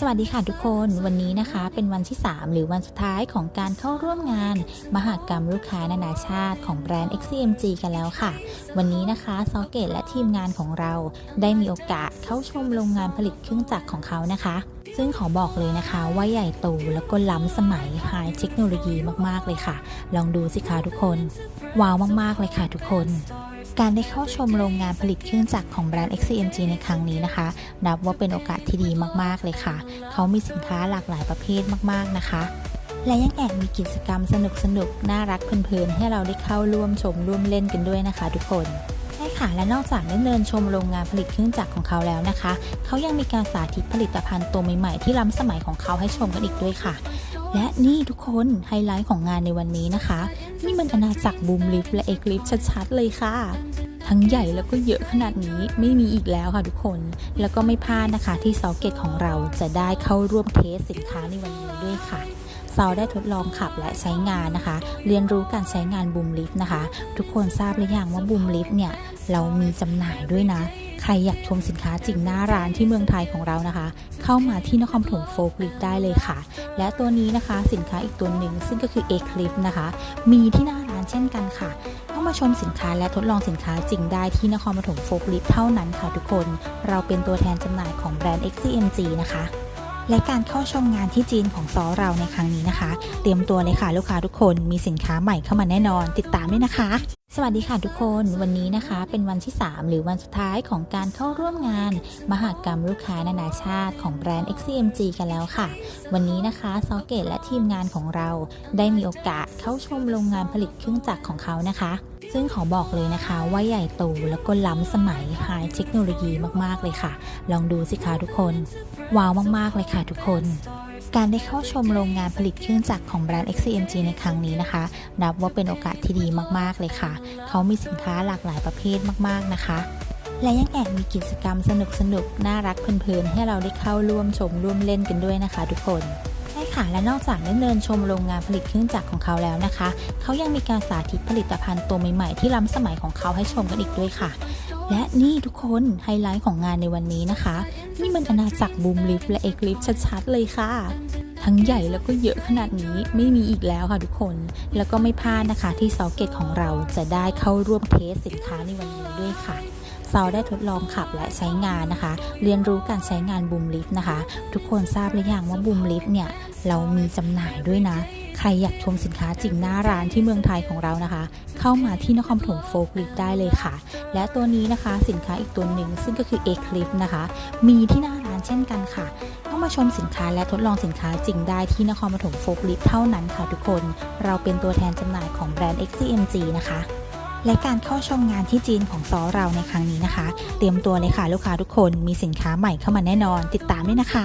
สวัสดีค่ะทุกคนวันนี้นะคะเป็นวันที่ 3 หรือวันสุดท้ายของการเข้าร่วมงาน มหากรรมลูกค้านานาชาติของแบรนด์ XCMG กันแล้วค่ะ วันนี้นะคะซอเกตและทีมงานของเรา ได้มีโอกาสเข้าชมโรงงานผลิตเครื่องจักรของเขานะคะ ซึ่งขอบอกเลยนะคะว่าใหญ่โตแล้วก็ล้ำสมัยไฮเทคโนโลยีมากๆเลยค่ะ ลองดูสิคะทุกคน ว้าวมากๆเลยค่ะทุกคน การได้เข้าชมโรงงานผลิตเครื่องจักรของแบรนด์ XCMG ในครั้งนี้นะคะ นับว่าเป็นโอกาสที่ดีมากๆเลยค่ะ เขามีสินค้าหลากหลายประเภทมากๆนะคะ และยังแอบมีกิจกรรมสนุกๆน่ารักเพลินๆให้เราได้เข้าร่วมชมร่วมเล่นกันด้วยนะคะ ทุกคนใช่ค่ะและนอกจากได้เดินชมโรงงานผลิตเครื่องจักรของเขาแล้วนะคะ เขายังมีการสาธิตผลิตภัณฑ์ตัวใหม่ๆที่ล้ำสมัยของเขาให้ชมกันอีกด้วยค่ะ และนี่ทุกคนไฮไลท์ของงานในวันนี้นะคะ นี่มันอาณาจักรบูมลิฟและเอกลิฟชัดๆเลยค่ะ ทั้งใหญ่แล้วก็เยอะขนาดนี้ไม่มีอีกแล้วค่ะทุกคน แล้วก็ไม่พลาดนะคะที่ซอเกตของเราจะได้เข้าร่วมเทสสินค้าในวันนี้ด้วยค่ะซอได้ทดลองขับและใช้งานนะคะ เรียนรู้การใช้งานบูมลิฟนะคะ ทุกคนทราบหรือยังว่าบูมลิฟเนี่ยเรามีจำหน่ายด้วยนะ ใครอยากชมสินค้าจริงหน้าร้านที่เมืองไทยของเรานะคะ เข้ามาที่นครปฐมโฟกลิฟได้เลยค่ะ และตัวนี้นะคะสินค้าอีกตัวหนึ่งซึ่งก็คือ e c l i p นะคะ มีที่หน้าร้านเช่นกันค่ะเข้ามาชมสินค้าและทดลองสินค้าจริงได้ที่นครปฐมโฟกลิฟเท่านั้นค่ะทุกคน เราเป็นตัวแทนจำหน่ายของแบรนด์ XCMG นะคะและการเข้าชมงานที่จีนของซอเราในครั้งนี้นะคะ เตรียมตัวเลยค่ะลูกค้าทุกคนมีสินค้าใหม่เข้ามาแน่นอน ติดตามด้วยนะคะ สวัสดีค่ะทุกคนวันนี้นะคะเป็นวันที่ 3 หรือวันสุดท้ายของการเข้าร่วมงาน มหากรรมลูกค้านานาชาติของแบรนด์ XCMG กันแล้วค่ะ วันนี้นะคะซอเกตและทีมงานของเรา ได้มีโอกาสเข้าชมโรงงานผลิตเครื่องจักรของเขานะคะ ซึ่งขอบอกเลยนะคะ ว่าใหญ่โตแล้วก็ล้ำสมัยไฮเทคโนโลยีมากๆเลยค่ะ ลองดูสิคะทุกคน ว้าวมากๆเลยค่ะทุกคน การได้เข้าชมโรงงานผลิตเครื่องจักรของแบรนด์ XCMG ในครั้งนี้นะคะ นับว่าเป็นโอกาสที่ดีมากๆเลยค่ะ เขามีสินค้าหลากหลายประเภทมากๆนะคะ และยังแอบมีกิจกรรมสนุกๆน่ารักเพลินๆให้เราได้เข้าร่วมชมร่วมเล่นกันด้วยนะคะ ทุกคนใช่ค่ะ และนอกจากได้เดินชมโรงงานผลิตเครื่องจักรของเขาแล้วนะคะ เขายังมีการสาธิตผลิตภัณฑ์ตัวใหม่ๆที่ล้ำสมัยของเขาให้ชมกันอีกด้วยค่ะและนี่ทุกคนไฮไลท์ของงานในวันนี้นะคะ นี่มันอาณาจักรบูมลิฟและเอกลิฟชัดๆเลยค่ะ ทั้งใหญ่แล้วก็เยอะขนาดนี้ไม่มีอีกแล้วค่ะทุกคน แล้วก็ไม่พลาดนะคะที่ซอเกตของเราจะได้เข้าร่วมเทสสินค้าในวันนี้ด้วยค่ะซอได้ทดลองขับและใช้งานนะคะ เรียนรู้การใช้งานบูมลิฟต์นะคะ ทุกคนทราบหรือยังว่าบูมลิฟต์เนี่ย เรามีจำหน่ายด้วยนะ ใครอยากชมสินค้าจริงหน้าร้านที่เมืองไทยของเรานะคะ เข้ามาที่นครปฐมโฟกลิฟได้เลยค่ะ และตัวนี้นะคะสินค้าอีกตัวหนึ่งซึ่งก็คือ e c l i p นะคะ มีที่หน้าร้านเช่นกันค่ะเข้ามาชมสินค้าและทดลองสินค้าจริงได้ที่นครปฐมโฟกลิฟเท่านั้นค่ะทุกคน เราเป็นตัวแทนจำหน่ายของแบรนด์ XCMG นะคะและการเข้าชมงานที่จีนของซอเราในครั้งนี้นะคะ เตรียมตัวเลยค่ะลูกค้าทุกคนมีสินค้าใหม่เข้ามาแน่นอน ติดตามด้วยนะคะ